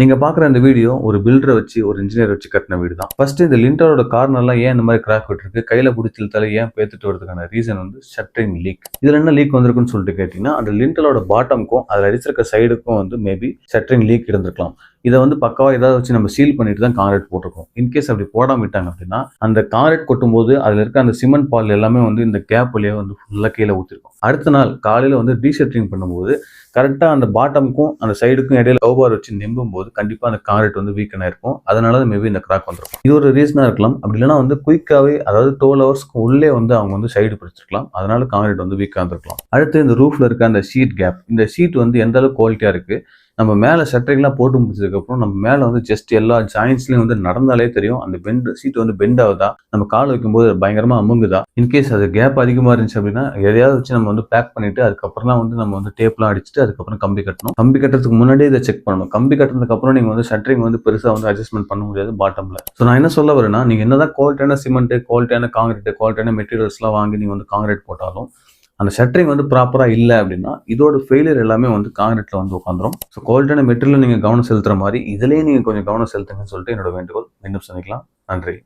நீங்க பாக்குற இந்த வீடியோ ஒரு பில்டரை வச்சு ஒரு இன்ஜினியர் வச்சு கட்டின வீடு தான் ஃபர்ஸ்ட் இந்த லிண்டரோட கார்னர்லாம் ஏன் இந்த மாதிரி கிராக் விட்டுருக்கு? கையில பிடிச்சி ஏன் பேத்துட்டு வரதுக்கான ரீசன் வந்து ஷட்டரிங் லீக் இதுல என்ன லீக் வந்திருக்குன்னு சொல்லிட்டு கேட்டீங்கன்னா அந்த லிண்டரோட பாட்டம்க்கும் அதில் அடிச்சிருக்க சைடுக்கும் வந்து மேபி ஷட்டரிங் லீக் இருந்திருக்கலாம். இதை வந்து பக்காவாக ஏதாவது வச்சு நம்ம சீல் பண்ணிட்டு தான் கான்கிரீட் போட்டிருக்கோம். இன்கேஸ் அப்படி போடாம விட்டாங்க அப்படின்னா அந்த கான்கிரீட் கொட்டும்போது அதில் இருக்க அந்த சிமெண்ட் பால் எல்லாமே வந்து இந்த கேப் வழியாக வந்து ஃபுல்லாக கீழே ஊற்றிருக்கும் அடுத்த நாள் காலையில் வந்து டீஷட்டரிங் பண்ணும்போது கரெக்டாக அந்த பாட்டமுக்கும் அந்த சைடுக்கும் இடையில ஓபார் வச்சு நிம்பும் போது கண்டிப்பாக அந்த கான்கிரீட் வந்து வீக்கனாக இருக்கும். அதனால மேபி இந்த கிராக் வந்துடும் இது ஒரு ரீசனாக இருக்கலாம். அப்படி இல்லைன்னா வந்து குயிக்காகவே அதாவது டுவெல் ஹவர்ஸ்க்கு உள்ளே வந்து அவங்க வந்து சைடு பிடிச்சிருக்கலாம். அதனால கான்கிரீட் வந்து வீக்காக இருந்திருக்கலாம். அடுத்து இந்த ரூஃப்ல இருக்க அந்த ஷீட் கேப் இந்த ஷீட் வந்து எந்த அளவுக்கு குவாலிட்டியாக இருக்குது நம்ம மேலே ஷட்டரிங்லாம் போட்டு முடிச்சதுக்கப்புறம் நம்ம மேலே வந்து ஜஸ்ட் எல்லா ஜாயின்ஸ்லையும் வந்து நடந்தாலே தெரியும். அந்த பெண்ட் சீட் வந்து பெண்ட் ஆகுதா? நம்ம கால் வைக்கும்போது பயங்கரமாக அமுங்குதா? இன்கேஸ் அது கேப் அதிகமாக இருந்துச்சு அப்படின்னா எதையாவது வச்சு நம்ம வந்து பேக் பண்ணிட்டு அதுக்கப்புறம் தான் வந்து நம்ம வந்து டேப்லாம் அடிச்சுட்டு அதுக்கப்புறம் கம்பி கட்டணும். கம்பி கட்டுறதுக்கு முன்னாடியே இதை செக் பண்ணணும். கம்பி கட்டுறதுக்கு அப்புறம் வந்து ஷட்டரிங் வந்து பெருசாக வந்து அட்ஜஸ்ட்மெண்ட் பண்ண முடியாது பாட்டமில் ஸோ நான் என்ன சொல்ல வரேன்னா நீங்க என்னதான் குவாலிட்டியான சிமெண்ட் குவாலிட்டியான காங்கிரீட் குவாலிட்டியான மெட்டீரியல்ஸ்லாம் வாங்கி நீங்கள் வந்து காங்கிரீட் போட்டாலும் அந்த ஷட்டரிங் வந்து ப்ராப்பராக இல்லை அப்படின்னா இதோட ஃபெயிலியர் எல்லாமே வந்து காங்கிரீட்டில் வந்து உட்காந்துரும். ஸோ குவாலிட்டியான மெட்டீரியல் நீங்கள் கவனம் செலுத்துகிற மாதிரி இதுலேயே நீங்கள் கொஞ்சம் கவனம் செலுத்துங்கன்னு சொல்லிட்டு என்னோட வேண்டுகோள். மீண்டும் சந்திக்கலாம். நன்றி.